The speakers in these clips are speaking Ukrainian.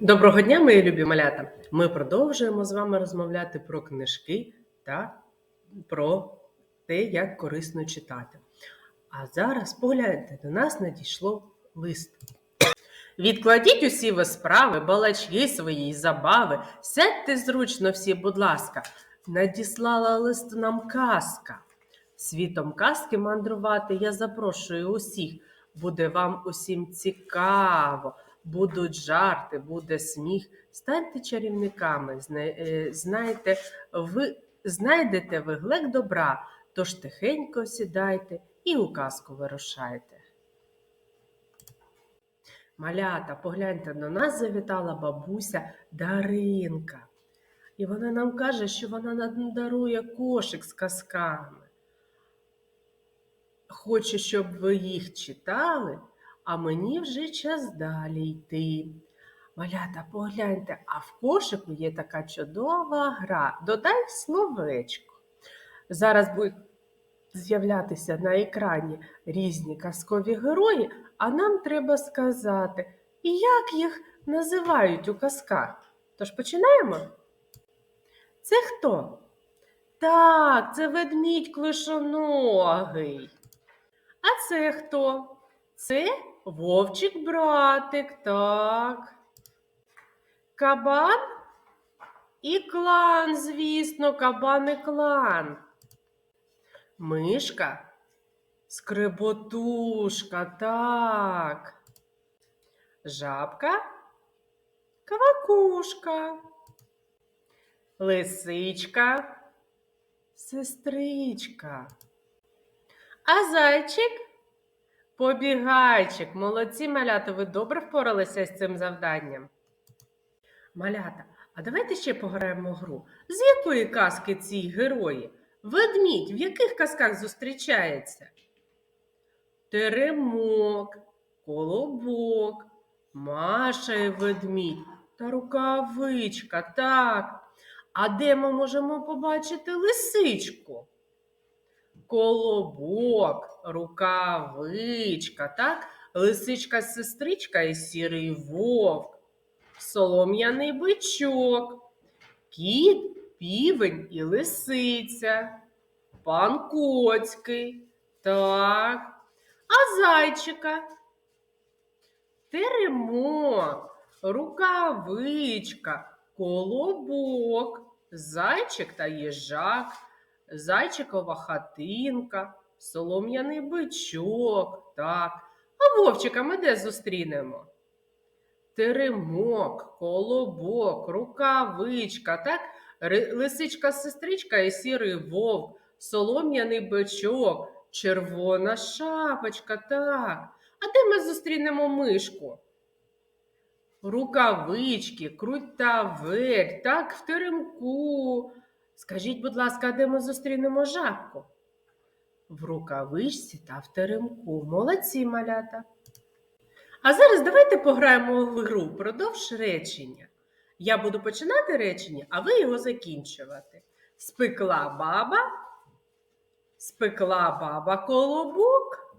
Доброго дня, мої любі малята! Ми продовжуємо з вами розмовляти про книжки та про те, як корисно читати. А зараз погляньте, до нас надійшло лист. Відкладіть усі ви справи, балачки свої забави. Сядьте зручно всі, будь ласка, надіслала лист нам казка. Світом казки мандрувати я запрошую усіх. Буде вам усім цікаво. Будуть жарти, буде сміх. Станьте чарівниками, е, знайте, ви, знайдете ви глек добра, тож тихенько сідайте і у казку вирушайте. Малята, погляньте, до нас завітала бабуся Даринка. І вона нам каже, що вона нам дарує кошик з казками. Хоче, щоб ви їх читали, а мені вже час далі йти. Малята, погляньте, а в кошику є така чудова гра. Додай словечко. Зараз будуть з'являтися на екрані різні казкові герої, а нам треба сказати, як їх називають у казках. Тож починаємо? Це хто? Так, це ведмідь клишоногий. А це хто? Це вовчик братик, так. Кабан і клан, звісно, кабан і клан. Мишка, скреботушка, так. Жабка, квакушка. Лисичка, сестричка. А зайчик побігайчик. Молодці малята, ви добре впоралися з цим завданням. Малята, а давайте ще пограємо гру. З якої казки ці герої? Ведмідь в яких казках зустрічається? Теремок, колобок, Маша і ведмідь та рукавичка. Так. А де ми можемо побачити лисичку? Колобок, рукавичка, так? Лисичка сестричка і сірий вовк, солом'яний бичок, кіт, півень і лисиця, пан Коцький, так, а зайчика, теремок, рукавичка, колобок, зайчик та їжак, зайчикова хатинка, солом'яний бичок, так. А вовчика ми де зустрінемо? Теремок, колобок, рукавичка, так? Лисичка сестричка і сірий вовк, солом'яний бичок, червона шапочка, так. А де ми зустрінемо мишку? Рукавички, крутавель, так, в теремку. Скажіть, будь ласка, де ми зустрінемо жабку? В рукавичці та в теремку. Молодці малята. А зараз давайте пограємо в гру продовж речення. Я буду починати речення, а ви його закінчувати. Спекла баба, спекла баба колобок,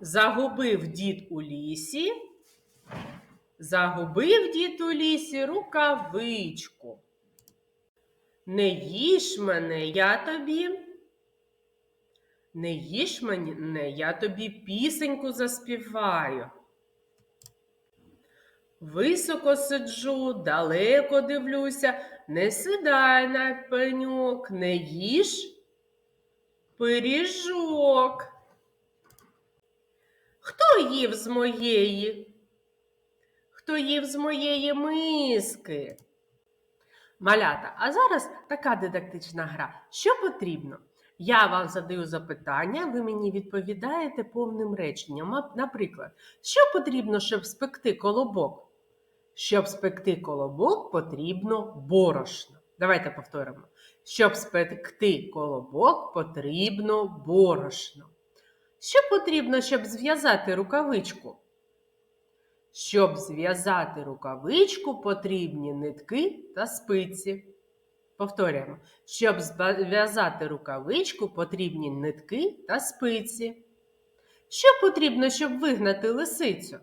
загубив дід у лісі, загубив дід у лісі рукавичку. Не їж мене, я тобі. Не їж мене, я тобі пісеньку заспіваю. Високо сиджу, далеко дивлюся, не сідай на пеньок, не їж пиріжок. Хто їв з моєї? Хто їв з моєї миски? Малята, а зараз така дидактична гра. Що потрібно? Я вам задаю запитання, ви мені відповідаєте повним реченням. Наприклад, що потрібно, щоб спекти колобок? Щоб спекти колобок, потрібно борошно. Давайте повторимо. Щоб спекти колобок, потрібно борошно. Що потрібно, щоб зв'язати рукавичку? Щоб зв'язати рукавичку, потрібні нитки та спиці. Повторюємо. Щоб зв'язати рукавичку, потрібні нитки та спиці. Що потрібно, щоб вигнати лисицю?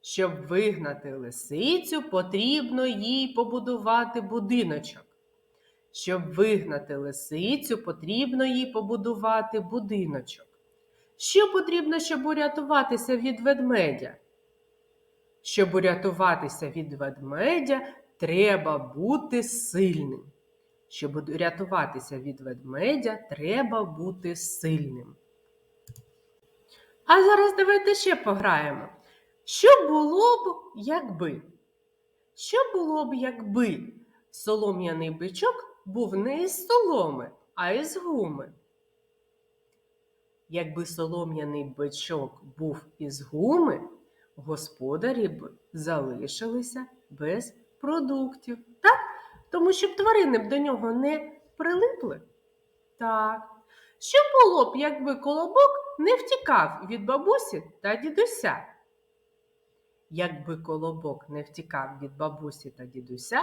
Щоб вигнати лисицю, потрібно їй побудувати будиночок. Щоб вигнати лисицю, потрібно їй побудувати будиночок. Що потрібно, щоб урятуватися від ведмедя? Щоб урятуватися від ведмедя, треба бути сильним. Щоб урятуватися від ведмедя, треба бути сильним. А зараз давайте ще пограємо. Що було б, якби? Що було б, якби солом'яний бичок був не із соломи, а із гуми? Якби солом'яний бичок був із гуми, господарі б залишилися без продуктів. Так? Тому щоб тварини б до нього не прилипли. Так. Що було б, якби колобок не втікав від бабусі та дідуся? Якби колобок не втікав від бабусі та дідуся,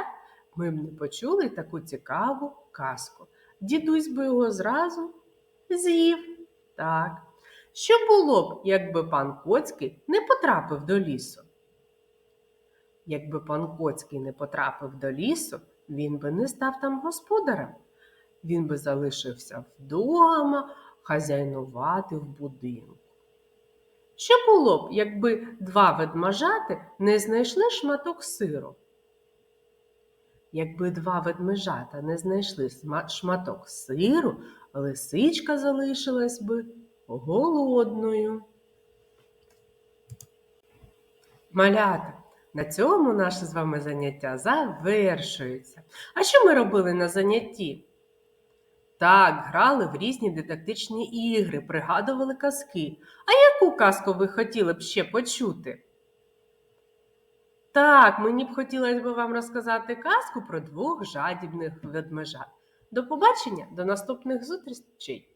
ми б не почули таку цікаву казку. Дідусь би його зразу з'їв. Так. Що було б, якби пан Коцький не потрапив до лісу? Якби пан Коцький не потрапив до лісу, він би не став там господарем. Він би залишився вдома хазяйнувати в будинку. Що було б, якби два ведмежати не знайшли шматок сиру? Якби два ведмежата не знайшли шматок сиру, лисичка залишилась би голодною. Малята, на цьому наше з вами заняття завершується. А що ми робили на занятті? Так, грали в різні дидактичні ігри, пригадували казки. А яку казку ви хотіли б ще почути? Так, мені б хотілося б вам розказати казку про двох жадібних ведмежат. До побачення, до наступних зустрічей!